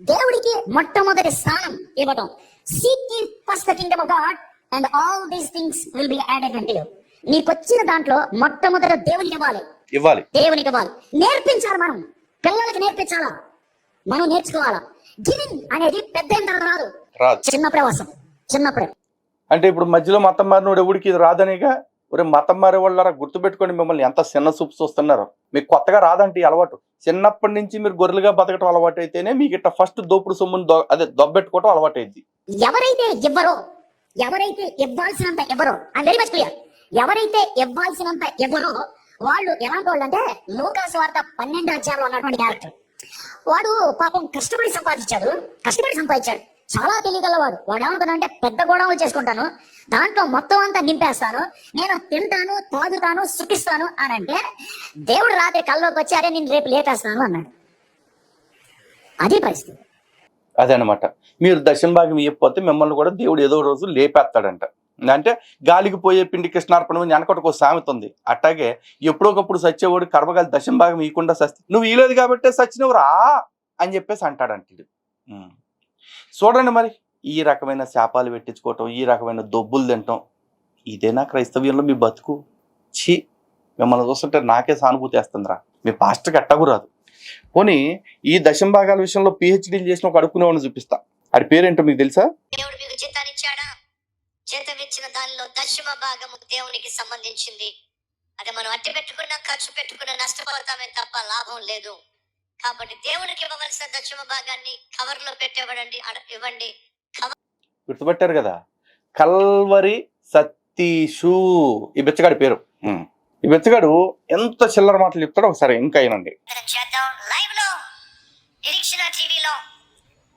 దేవుడికి మొట్టమొదటి స్థానం ఇవ్వటం. Seek first the kingdom of God and all these things will be added అంటు నీకు వచ్చిన దాంట్లో మొట్టమొదట దేవునికి ఇవ్వాలి. ఇవ్వాలి. దేవునికి ఇవ్వాలి. నేర్పించాలి మనం. పిల్లలకి నేర్పించాలా? మనం నేర్చుకోవాలా? గివింగ్ అనేది పెద్ద రాదు. రాదు. చిన్నప్పుడే వస్తాం చిన్నప్పుడే. అంటే ఇప్పుడు మధ్యలో మతం మారినోడు ఎవడికి ఇది రాదనేగా? ఒరే మతం మారే వాళ్ళరా గుర్తుపెట్టుకొని మిమ్మల్ని ఎంత చిన్న చూపు చూస్తున్నారు మీకు కొత్తగా రాదంటే అలవాటు. చిన్నప్పటి నుంచి మీరు గొర్రెలుగా బతకటం అలవాటు అయితేనే మీకు ఇట్లా ఫస్ట్ దోపుడు సొమ్ముని అదే దొబ్బెట్టుకోవటం అలవాటు అయింది ఎవరైతే ఇవ్వరో ఎవరైతే ఇవ్వాల్సినంత ఎవరో ఐ వెరీ మచ్ క్లియర్ ఎవరైతే ఇవ్వాల్సినంత ఎవరో వాళ్ళు ఎలాంటి వాళ్ళు అంటే లోకాసు వార్త పన్నెండు అధ్యాయంలో ఉన్నటువంటి క్యారెక్టర్ వాడు పాపం కష్టపడి సంపాదించాడు కష్టపడి సంపాదించాడు. చాలా తెలియగలవాడు. వాడు పెద్ద గోడౌన్లు చేసుకుంటాను. దాంట్లో మొత్తం అంతా నింపేస్తాను. నేను తింటాను తాగుతాను సుఖిస్తాను అని అంటే దేవుడు రాత్రి కల్లోకి వచ్చి అరే నేను రేపు లేపేస్తాను అన్నాడు. అది పరిస్థితి. అదనమాట. మీరు దశంభాగం ఇవ్వకపోతే మిమ్మల్ని కూడా దేవుడు ఏదో రోజు లేపేస్తాడంట. అంటే గాలికి పోయే పిండి కృష్ణార్పణం అని వెనకటికి ఒక సామెత ఉంది. అట్టాగే ఎప్పుడోకప్పుడు సచ్చేవాడు కర్మగాలి దశంభాగం ఇవ్వకుండా సచ్చి నువ్వు ఇయలేదు కాబట్టే సచ్చినవు రా అని చెప్పేసి అంటాడంట చూడండి మరి ఈ రకమైన శాపాలు పెట్టించుకోవటం ఈ రకమైన దొబ్బులు తినటం ఇదేనా క్రైస్తవ్యంలో మీ బతుకు? ఛీ మిమ్మల్ని చూస్తుంటే నాకే సానుభూతి వేస్తుందిరా. మీ పాస్టర్కి కట్టగురాదు పోనీ ఈ దశం భాగాల విషయంలో పిహెచ్డీలు చేసిన ఒక అడుక్కునేవాడిని చూపిస్తా. అది పేరేంటో మీకు తెలుసా? దేవుడు మీకు చిత్తాన్నిచ్చాడా జీతం ఇచ్చిన దానిలో దశమ భాగం దేవునికి సంబంధించింది. అది మనం అట్టి పెట్టుకున్నా ఖర్చు పెట్టుకున్నా నష్టపోతామే తప్ప లాభం లేదు. కాబట్టి దేవునికి ఇవ్వవలసిన దశమ భాగాన్ని కవర్లో పెట్టేవాడండి అడ- ఇవ్వండి. గుర్తుపట్టారు కదా? కల్వరి సతీషు. ఈ బిచ్చగాడి పేరు. ఈ బిచ్చగాడు ఎంత చిల్లర మాటలు చెప్తాడో ఒకసారి ఇంకా అయినండి చేద్దాం లైవ్లో నిరీక్షణ టీవీలో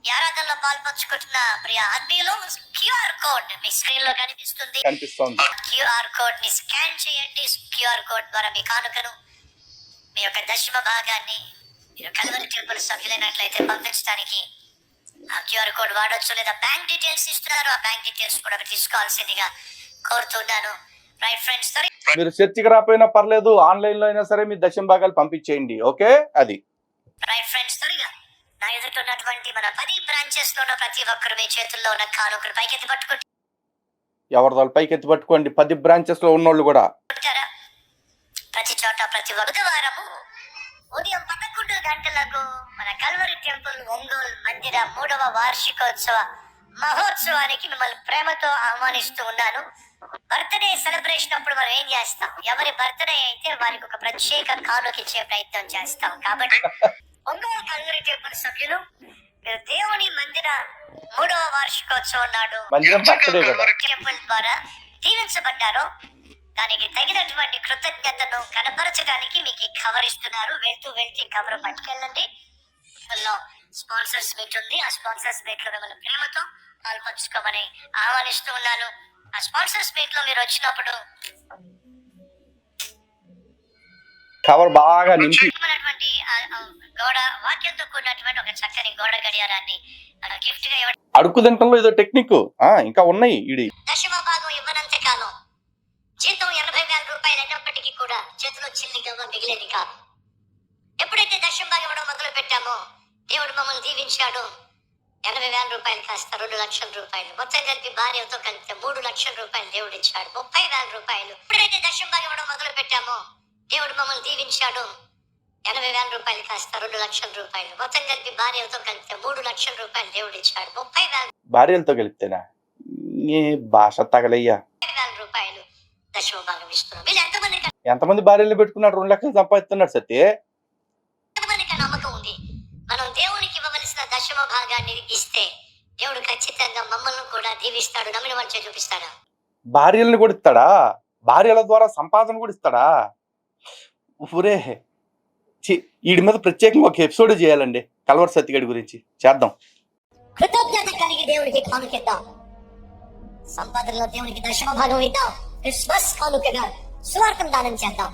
ఈ ఆరాధనలో పాల్పంచుకుంటున్న ప్రియ ఆత్మీయులు క్యూఆర్ కోడ్ మీ స్క్రీన్లో కనిపిస్తుంది. కనిపిస్తోంది. క్యూఆర్ కోడ్ని స్కాన్ చేయండి. క్యూఆర్ కోడ్ ద్వారా మీ కానుకను మీ యొక్క దశమ భాగాన్ని కలవరి టెంపుల్ సభ్యులైనట్లయితే పంపించడానికి ఆ క్యూఆర్ కోడ్ వాడొచ్చు లేదా బ్యాంక్ డీటెయిల్స్ ఇస్తున్నారు. ఆ బ్యాంక్ డీటెయిల్స్ కూడా మీరు తీసుకోవాల్సిందిగా కోరుతున్నాను. రైట్ ఫ్రెండ్స్ మీరు చర్చికి రాపోయినా పర్లేదు ఆన్లైన్లో అయినా సరే మీ దశమ భాగాలు పంపించేయండి ఓకే? అది. రైట్ ఫ్రెండ్స్ త్వరగా నా ఎదుట ఉన్నటువంటి మన పది బ్రాంచెస్లో ఉన్న ప్రతి ఒక్కరు మీ చేతుల్లో ఉన్న కానుకలు పైకెత్తి పట్టుకుంటారా? ఎవరి వాళ్ళ పైకి ఎత్తి పట్టుకోండి పది బ్రాంచెస్లో ఉన్నోళ్ళు కూడా. ప్రతి చోట ప్రతి బుధవారము ఉదయం పదకొండు గంటలకు మన కల్వరి టెంపుల్ ఒంగోలు మందిర మూడవ వార్షికోత్సవ మహోత్సవానికి మిమ్మల్ని ప్రేమతో ఆహ్వానిస్తూ ఉన్నాను. బర్త్డే సెలబ్రేషన్ అప్పుడు మనం ఏం చేస్తాం? ఎవరి బర్త్డే అయితే వారికి ఒక ప్రత్యేక కానుక ఇచ్చే ప్రయత్నం చేస్తాం. కాబట్టి ఒంగోలు కల్వరి టెంపుల్ సభ్యులు మీరు దేవుని మందిర మూడవ వార్షికోత్సవం నాడు టెంపుల్ ద్వారా దీవించబడ్డారో. దానికి తగినటువంటి కృతజ్ఞతను కనపరచడానికి మీకు ఈ కవర్ ఇస్తున్నారు. వెళ్తూ వెళ్తూ ఈ కవర్ పట్టుకెళ్ళండి. స్పాన్సర్స్ మీట్ ఉంది. ఆ స్పాన్సర్స్ మీట్లో మిమ్మల్ని ప్రేమతో పాల్పంచుకోమని ఆహ్వానిస్తూ ఉన్నాను. ఆ స్పాన్సర్స్ మీట్లో మీరు వచ్చినప్పుడు కవర్ బాగా నింపి గోడ వాక్యంతో కూడినటువంటి ఒక చక్కని గోడ గడియారాన్ని గిఫ్ట్గా ఇవ్వడం అడుక్కు తింటంలో ఏదో టెక్నిక్ ఇంకా ఉన్నాయి ఇడి. దశమ భాగం ఇవ్వనంతే కాలం జీతం ఎనభై వేల రూపాయలు అయినప్పటికీ కూడా చేతిలో చిల్లి గవ్వ మిగిలేది కాదు. ఎప్పుడైతే దశమ భాగం ఇవ్వడం మొదలు పెట్టామో దేవుడు మమ్మల్ని దీవించాడు. ఎనభై వేల రూపాయలు కాస్త రెండు లక్షల రూపాయలు. మొత్తం కలిపి భార్యతో కలిపితే మూడు లక్షల రూపాయలు దేవుడు ఇచ్చాడు. ముప్పై వేల రూపాయలు. ఎప్పుడైతే దశమ భాగం ఇవ్వడం మొదలు పెట్టామో దేవుడు మమ్మల్ని దీవించాడు. ఎనభై వేల రూపాయలు కాస్త రెండు లక్షల రూపాయలు. మొత్తం కలిపి భార్యతో కలిపితే మూడు లక్షల రూపాయలు దేవుడు ఇచ్చాడు. ముప్పై వేల భార్యలతో కలిపితేనా? ఏ భాష తగలయ్యా. ఇస్తున్నాం వీళ్ళు ఎంతమంది ఎంతమంది భార్యలు పెట్టుకున్నాడు రెండు లక్షలు సంపాదిస్తున్నాడు సత్య ఎంతమందికి ఆ నమ్మకం ఉంది. మనం దేవునికి ఇవ్వవలసిన దశమ భాగాన్ని ఇస్తే దేవుడు ఖచ్చితంగా మమ్మల్ని కూడా దీవిస్తాడు నమ్మిన వంచే చూపిస్తాడా? భార్యలను కూడా ఇస్తాడా? భార్యల ద్వారా సంపాదన కూడా ఇస్తాడా? ఊరే వీడి మీద ప్రత్యేకంగా ఒక ఎపిసోడ్ చేయాలండి కల్వర్ సత్యగడి గురించి. చేద్దాం. కృతజ్ఞత కలిగి దేవునికి కానుకిద్దాం సంపాదనలో దేవునికి దశమ భాగం ఇద్దాం. క్రిస్మస్ కానుకగా సువార్తం దానం చేద్దాం.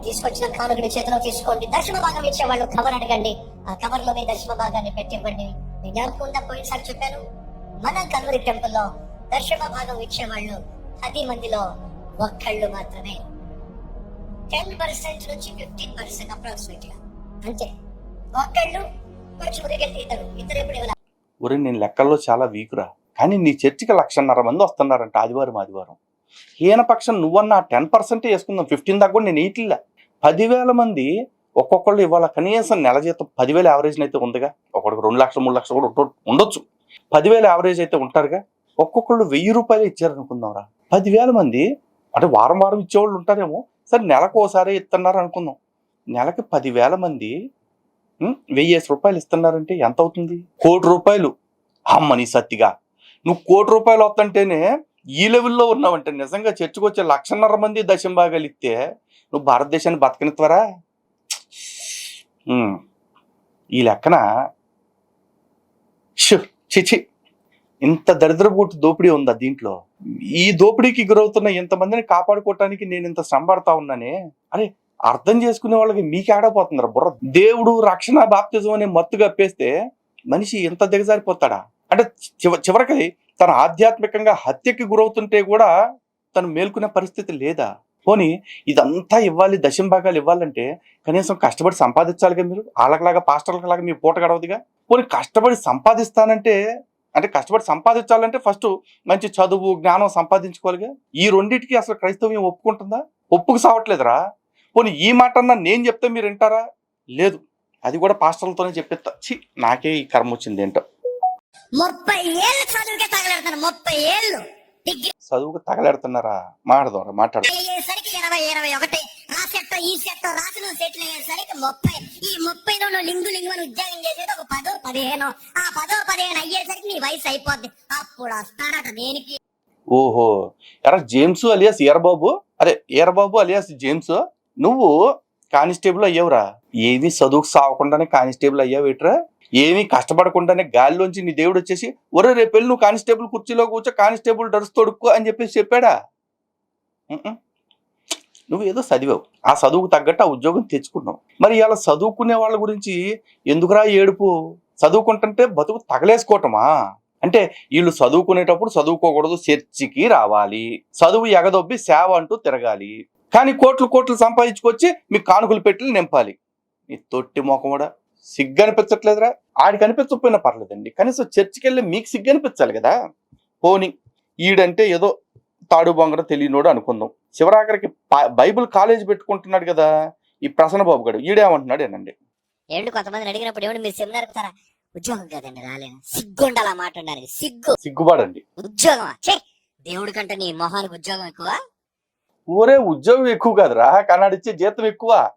తీసుకొచ్చిన కానుకని చేతిలో తీసుకోండి. దశమ భాగం ఇచ్చే వాళ్ళు కవర్ అడగండి. ఆ కవర్లో మీ దశమ భాగాన్ని పెట్టివ్వండి. మీ జ్ఞాపకం ఉందా? పోయినసారి చెప్పాను. మన కల్వరి టెంపుల్లో దశమ భాగం ఇచ్చేవాళ్ళు పది మందిలో ఒక్కళ్ళు మాత్రమే. టెన్ పర్సెంట్ నుంచి ఫిఫ్టీన్ పర్సెంట్ అప్రాక్సిమేట్గా. అంతే. ఒక్కళ్ళు కొంచెం ఇద్దరు. ఇద్దరు ఎప్పుడు ఇవ్వాలి ఒరే నేను లెక్కల్లో చాలా వీకురా కానీ నీ చర్చికి లక్షన్నర మంది వస్తున్నారంట ఆదివారం ఆదివారం. ఈయన పక్షం నువ్వన్న టెన్ పర్సెంటే వేసుకుందాం ఫిఫ్టీన్ దాకా కూడా నేను ఇట్లా పదివేల మంది ఒక్కొక్కళ్ళు ఇవాళ కనీసం నెల జీతం పదివేల యావరేజ్ అయితే ఉందిగా. ఒకడికి రెండు లక్షలు మూడు లక్షలు కూడా ఉండొచ్చు. పదివేల యావరేజ్ అయితే ఉంటారుగా. ఒక్కొక్కళ్ళు వెయ్యి రూపాయలు ఇచ్చారు అనుకుందాంరా పదివేల మంది అంటే వారం వారం ఇచ్చేవాళ్ళు ఉంటారేమో. సరే నెలకు ఒకసారి ఇస్తున్నారు అనుకుందాం నెలకి పదివేల మంది వెయ్యి రూపాయలు ఇస్తున్నారంటే ఎంత అవుతుంది కోటి రూపాయలు. అమ్మ నీ సత్తిగా. నువ్వు కోటి రూపాయలు వస్తుంటేనే ఈ లెవెల్లో ఉన్నావంటే నిజంగా చర్చకొచ్చే లక్షన్నర మంది దశం నువ్వు భారతదేశాన్ని బతకనిత్వరా త్వరా ఈ లెక్కన షు చిచి ఇంత దరిద్రపూటి దోపిడీ ఉందా దీంట్లో? ఈ దోపిడీకి గురవుతున్న ఇంతమందిని కాపాడుకోవటానికి నేను ఇంత శ్రమ పడతా ఉన్నానే? అరే అర్థం చేసుకునే వాళ్ళకి మీకు ఆడపోతున్నారు బుర్ర. దేవుడు రక్షణ బాప్తిజం అనే మత్తు కప్పేస్తే మనిషి ఎంత దిగజారిపోతాడా? అంటే చివ చివరికి తన ఆధ్యాత్మికంగా హత్యకి గురవుతుంటే కూడా తను మేల్కొనే పరిస్థితి లేదా? పోనీ ఇదంతా ఇవ్వాలి దశం భాగాలు ఇవ్వాలంటే కనీసం కష్టపడి సంపాదించాలిగా మీరు? వాళ్ళకిలాగా పాస్టర్లకలాగా మీ పూట గడవదుగా? పోనీ కష్టపడి సంపాదిస్తానంటే అంటే కష్టపడి సంపాదించాలంటే ఫస్ట్ మంచి చదువు జ్ఞానం సంపాదించుకోవాలిగా? ఈ రెండింటికి అసలు క్రైస్తవ్యం ఒప్పుకుంటుందా? ఒప్పుకు సావట్లేదురా? పోనీ ఈ మాట అన్నా నేను చెప్తే మీరు వింటారా? లేదు. అది కూడా పాస్టర్లతోనే చెప్పేస్తా ఛీ నాకే ఈ కర్మ వచ్చింది ఏంటో. ముప్పై ఏళ్ళు చదువుకే తగలెడతాను ముప్పై ఏళ్ళు. చదువుకు తగలెడుతున్నారా? మాట్లాడదాం మాట్లాడు. అయ్యేసరికి ఇరవై ఇరవై ఒకటి. ఆ సెట్ ఈ సెట్ రాసి నువ్వు సెటిల్ అయ్యేసరికి ముప్పై. ఈ ముప్పై నువ్వు లింగు లింగు అని ఉద్యోగం చేసేది ఒక పదో పదిహేను. ఆ పదో పదిహేను అయ్యేసరికి నీ వయసు అయిపోద్ది. అప్పుడు వస్తాడట దేనికి? ఓహో ఎరా జేమ్స్ అలియాస్ ఈరబాబు? అరే ఈరబాబు అలియాస్ జేమ్స్? నువ్వు కానిస్టేబుల్ అయ్యావురా. ఏమీ చదువుకు సావకుండానే కానిస్టేబుల్ అయ్యావేట్రా? ఏమీ కష్టపడకుండానే గాలిలోంచి నీ దేవుడు వచ్చేసి ఒరే రేపు నువ్వు కానిస్టేబుల్ కుర్చీలో కూర్చో కానిస్టేబుల్ డ్రెస్ తొడుక్కో అని చెప్పేసి చెప్పాడా? నువ్వు ఏదో చదివావు. ఆ చదువుకు తగ్గట్టు ఆ ఉద్యోగం తెచ్చుకున్నావు. మరి ఇలా చదువుకునే వాళ్ళ గురించి ఎందుకురా ఏడుపు? చదువుకుంటుంటే బతుకు తగలేసుకోవటమా? అంటే వీళ్ళు చదువుకునేటప్పుడు చదువుకోకూడదు చర్చికి రావాలి. చదువు ఎగదొబ్బి సేవ అంటూ తిరగాలి. కానీ కోట్లు కోట్లు సంపాదించుకొచ్చి మీ కానుకలు పెట్టి నింపాలి. నీ తొట్టి మొఖం కూడా సిగ్గు అనిపించట్లేదురా. ఆడికి అనిపించకపోయినా పర్లేదండి. కనీసం చర్చికి వెళ్ళి మీకు సిగ్గు అనిపించాలి కదా. పోని ఈడంటే ఏదో తాడు బొంగర తెలియనోడు అనుకుందాం. చివరాఖరికి ప- బైబిల్ కాలేజ్ పెట్టుకుంటున్నాడు కదా. ఈ ప్రసన్న బాబు గారు ఈడేమంటున్నాడు ఏనండి? ఏంటి కొంతమందిని అడిగినప్పుడు ఏమిటి మీరు సెమినార్ ఇస్తారా ఉద్యోగం కదండి రాలేను. సిగ్గుండాలి ఆ మాట ఉండడానికి సిగ్గు. సిగ్గుపడండి. ఉద్యోగం చే దేవుడి కంటే నీ మొహానికి ఉద్యోగం ఎక్కువ? ఊరే ఉద్యోగం ఎక్కువ కాదురా. కానీ ఆడిచ్చే జీతం ఎక్కువ.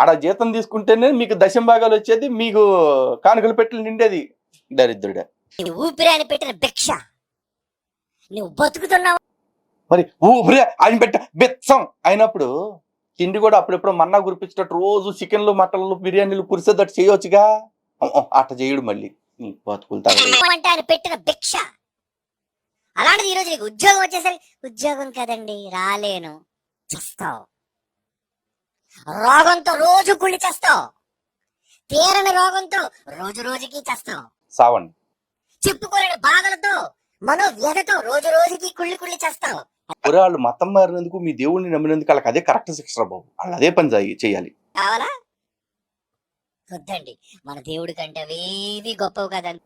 ఆడ జీతం తీసుకుంటేనే మీకు దశం భాగాలు వచ్చేది మీకు కానుకలు పెట్టి నిండేది దరిద్రుడే. ఊపిరి అని పెట్టిన భిక్ష. నువ్వు బతుకుతున్నావు. మరి ఊపిరి ఆయన పెట్ట బెచ్చం అయినప్పుడు తిండి కూడా అప్పుడెప్పుడు మన్నా కురిపించేటట్టు రోజు చికెన్లు మటన్లు బిర్యానీలు కురిసేటట్టు చేయొచ్చుగా? అట్ట చేయడు మళ్ళీ. నీ బతుకులు తగలే అంటే ఆయన పెట్టిన భిక్ష. అలాంటిది ఈరోజు నీకు ఉద్యోగం వచ్చేసరికి ఉద్యోగం కదండి రాలేను. చస్తావు. రోగంతో రోజు కుళ్ళి చేస్తావు. తీరని రోగంతో రోజు రోజుకి చేస్తావు. సావండి. చెప్పుకోలేని బాధలతో మనోవ్యధతో రోజు రోజుకి కుళ్ళి కుళ్ళి చేస్తావు. ఒరే వాళ్ళు మతం మారినందుకు మీ దేవుడిని నమ్మినందుకు వాళ్ళకి అదే కరెక్ట్ శిక్ష రా బాబు. వాళ్ళు అదే పని చేయ- చేయాలి. కావాలా? వద్దండి. మన దేవుడి కంటే అవేవి గొప్పవి కదండి.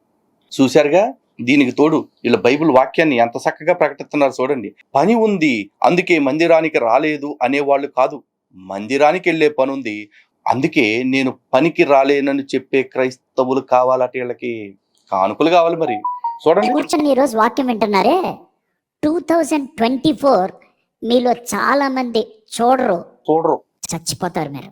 చూశారుగా? దీనికి తోడు వీళ్ళ బైబిల్ వాక్యాన్ని ఎంత చక్కగా ప్రకటిస్తున్నారు చూడండి. పని ఉంది అందుకే మందిరానికి రాలేదు అనేవాళ్ళు కాదు. మందిరానికి వెళ్ళే పని ఉంది అందుకే నేను పనికి రాలేనని చెప్పే క్రైస్తవులు కావాలట వీళ్ళకి. కానుకలు కావాలి మరి. చూడండి. కూర్చొని ఈరోజు వాక్యం వింటున్నారే? టూ థౌజండ్ ట్వంటీ ఫోర్ మీలో చాలా మంది చూడరు. చూడరు. చచ్చిపోతారు మీరు.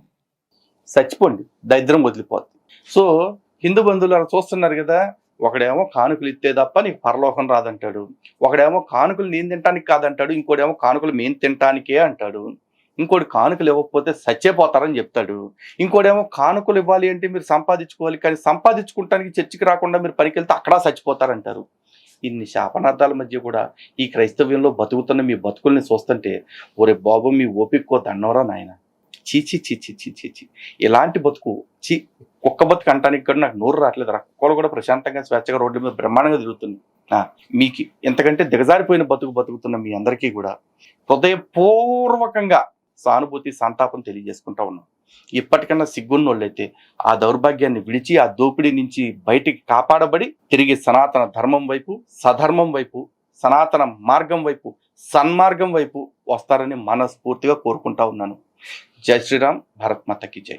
చచ్చిపోండి. దరిద్రం వదిలిపోతుంది సో హిందూ బంధువులు అలా చూస్తున్నారు కదా ఒకడేమో కానుకలు ఇస్తే తప్ప నీకు పరలోకం రాదంటాడు. ఒకడేమో కానుకలు నేను తినటానికి కాదంటాడు ఇంకోడేమో కానుకలు మేము తినటానికే అంటాడు. ఇంకోటి కానుకలు ఇవ్వకపోతే సచ్చేపోతారని చెప్తాడు. ఇంకోడేమో కానుకలు ఇవ్వాలి అంటే మీరు సంపాదించుకోవాలి కానీ సంపాదించుకుంటానికి చర్చికి రాకుండా మీరు పనికి వెళ్తే అక్కడ చచ్చిపోతారంటారు ఇన్ని శాపనార్థాల మధ్య కూడా ఈ క్రైస్తవ్యంలో బతుకుతున్న మీ బతుకుల్ని చూస్తుంటే ఒరే బాబు మీ ఓపికో దండవరా నాయన? చీచి చీచి చీచి చీ ఇలాంటి బతుకు చీ కుక్క బతుకు అంటానికి కూడా నాకు నోరు రావట్లేదు రా. కుక్కలు కూడా ప్రశాంతంగా స్వేచ్ఛగా రోడ్ల మీద బ్రహ్మాండంగా తిరుగుతుంది మీకు ఎంతకంటే దిగజారిపోయిన బతుకు బతుకుతున్న మీ అందరికీ కూడా హృదయపూర్వకంగా సానుభూతి సంతాపం తెలియజేసుకుంటా ఉన్నాం. ఇప్పటికన్నా సిగ్గున్న వాళ్ళైతే ఆ దౌర్భాగ్యాన్ని విడిచి ఆ దోపిడీ నుంచి బయటికి కాపాడబడి తిరిగి సనాతన ధర్మం వైపు సధర్మం వైపు సనాతన మార్గం వైపు సన్మార్గం వైపు వస్తారని మనస్ఫూర్తిగా కోరుకుంటా ఉన్నాను. జై శ్రీరామ్ భారత్ మాతకి జై.